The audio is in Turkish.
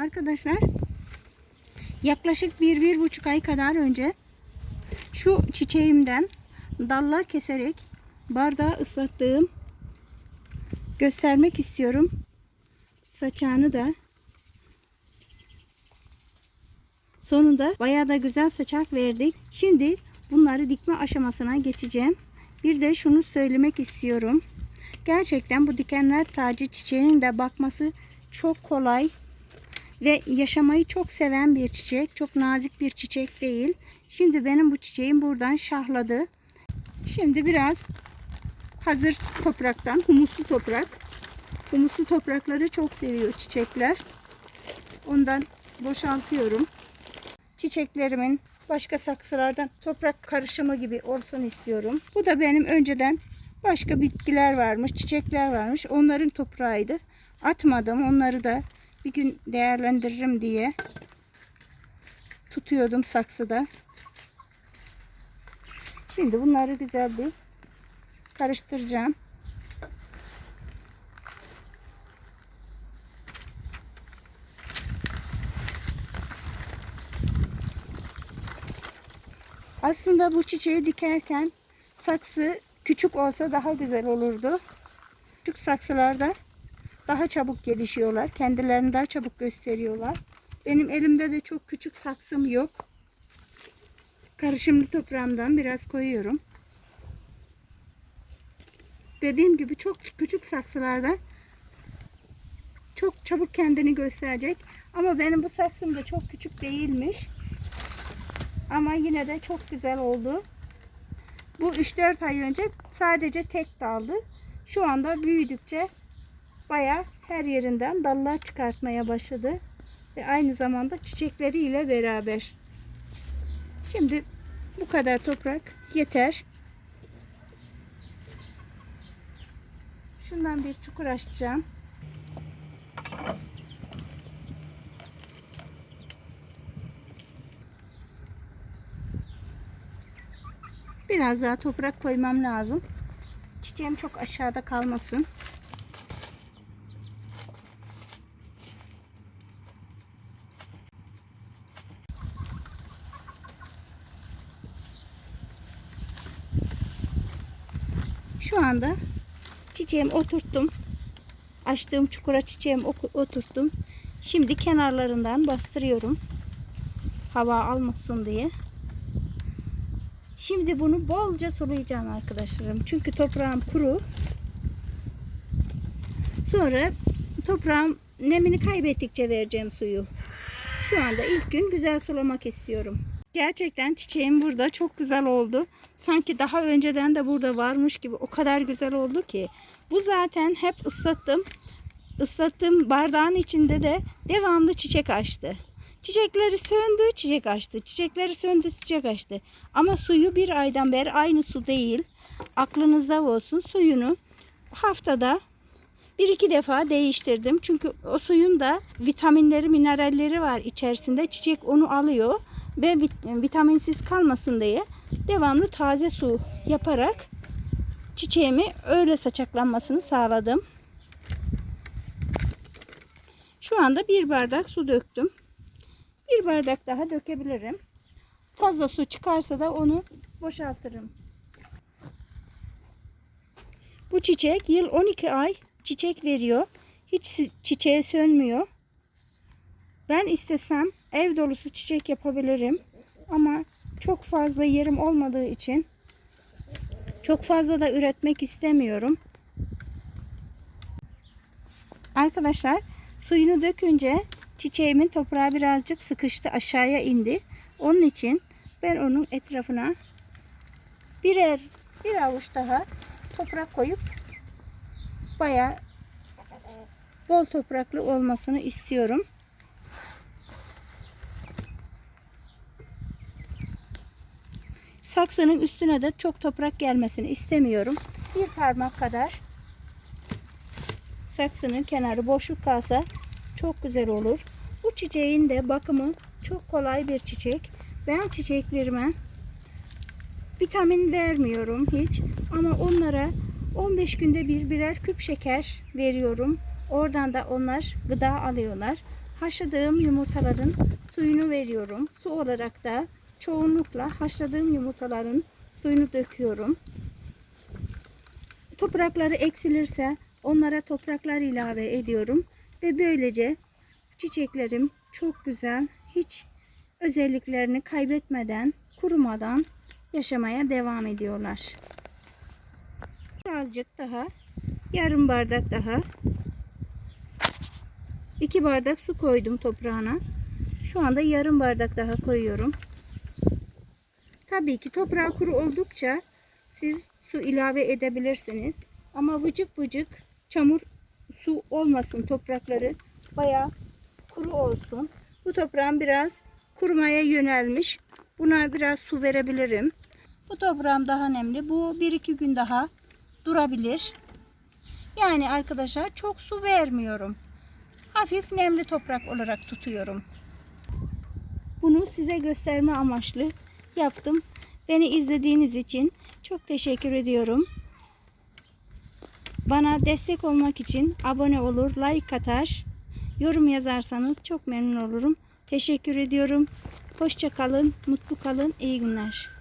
Arkadaşlar yaklaşık bir, bir buçuk ay kadar önce şu çiçeğimden dallar keserek bardağı ıslattığım göstermek istiyorum. Saçağını da sonunda bayağı da güzel saçak verdik. Şimdi bunları dikme aşamasına geçeceğim. Bir de şunu söylemek istiyorum. Gerçekten bu dikenler tacı çiçeğinin de bakması çok kolay ve yaşamayı çok seven bir çiçek. Çok nazik bir çiçek değil. Şimdi benim bu çiçeğim buradan şahladı. Şimdi biraz hazır topraktan, humuslu toprak. Humuslu toprakları çok seviyor çiçekler. Ondan boşaltıyorum. Çiçeklerimin başka saksılardan toprak karışımı gibi olsun istiyorum. Bu da benim önceden başka bitkiler varmış, çiçekler varmış. Onların toprağıydı. Atmadım. Onları da bir gün değerlendiririm diye tutuyordum saksıda. Şimdi bunları güzel bir karıştıracağım. Aslında bu çiçeği dikerken saksı küçük olsa daha güzel olurdu. Küçük saksılarda daha çabuk gelişiyorlar. Kendilerini daha çabuk gösteriyorlar. Benim elimde de çok küçük saksım yok. Karışımlı toprağımdan biraz koyuyorum. Dediğim gibi çok küçük saksılarda çok çabuk kendini gösterecek. Ama benim bu saksım da çok küçük değilmiş. Ama yine de çok güzel oldu. Bu 3-4 ay önce sadece tek daldı. Şu anda büyüdükçe baya her yerinden dallar çıkartmaya başladı. Ve aynı zamanda çiçekleriyle beraber. Şimdi bu kadar toprak yeter. Şundan bir çukur açacağım. Biraz daha toprak koymam lazım. Çiçeğim çok aşağıda kalmasın. Şu anda çiçeğimi oturttum. Açtığım çukura çiçeğimi oturttum. Şimdi kenarlarından bastırıyorum. Hava almasın diye. Şimdi bunu bolca sulayacağım arkadaşlarım. Çünkü toprağım kuru. Sonra toprağım nemini kaybettikçe vereceğim suyu. Şu anda ilk gün güzel sulamak istiyorum. Gerçekten çiçeğim burada çok güzel oldu. Sanki daha önceden de burada varmış gibi o kadar güzel oldu ki. Bu zaten hep ıslattım. Islattığım bardağın içinde de devamlı çiçek açtı. Çiçekleri söndü, çiçek açtı. Çiçekleri söndü, çiçek açtı. Ama suyu bir aydan beri aynı su değil. Aklınızda olsun suyunu haftada bir iki defa değiştirdim. Çünkü o suyun da vitaminleri, mineralleri var içerisinde. Çiçek onu alıyor ve vit- vitaminsiz kalmasın diye devamlı taze su yaparak çiçeğimi öyle saçaklanmasını sağladım. Şu anda bir bardak su döktüm. Bir bardak daha dökebilirim. Fazla su çıkarsa da onu boşaltırım. Bu çiçek yıl 12 ay çiçek veriyor. Hiç çiçeği sönmüyor. Ben istesem ev dolusu çiçek yapabilirim. Ama çok fazla yerim olmadığı için çok fazla da üretmek istemiyorum. Arkadaşlar suyunu dökünce çiçeğimin toprağı birazcık sıkıştı aşağıya indi. Onun için ben onun etrafına birer bir avuç daha toprak koyup bayağı bol topraklı olmasını istiyorum. Saksının üstüne de çok toprak gelmesini istemiyorum. Bir parmak kadar saksının kenarı boşluk kalsa çok güzel olur. Bu çiçeğin de bakımı çok kolay bir çiçek. Ben çiçeklerime vitamin vermiyorum hiç ama onlara 15 günde bir birer küp şeker veriyorum. Oradan da onlar gıda alıyorlar. haşladığım yumurtaların suyunu veriyorum. Su olarak da çoğunlukla haşladığım yumurtaların suyunu döküyorum. Toprakları eksilirse onlara topraklar ilave ediyorum ve böylece çiçeklerim çok güzel, hiç özelliklerini kaybetmeden, kurumadan yaşamaya devam ediyorlar. Birazcık daha, yarım bardak daha, iki bardak su koydum toprağına. Şu anda yarım bardak daha koyuyorum. Tabii ki toprağı kuru oldukça siz su ilave edebilirsiniz. Ama vıcık vıcık çamur su olmasın toprakları bayağı kuru olsun. Bu toprağım biraz kurumaya yönelmiş. Buna biraz su verebilirim. Bu toprağım daha nemli. Bu 1-2 gün daha durabilir. Yani arkadaşlar çok su vermiyorum. Hafif nemli toprak olarak tutuyorum. Bunu size gösterme amaçlı yaptım. Beni izlediğiniz için çok teşekkür ediyorum. Bana destek olmak için abone olur, like atar, yorum yazarsanız çok memnun olurum. Teşekkür ediyorum. Hoşça kalın, mutlu kalın, iyi günler.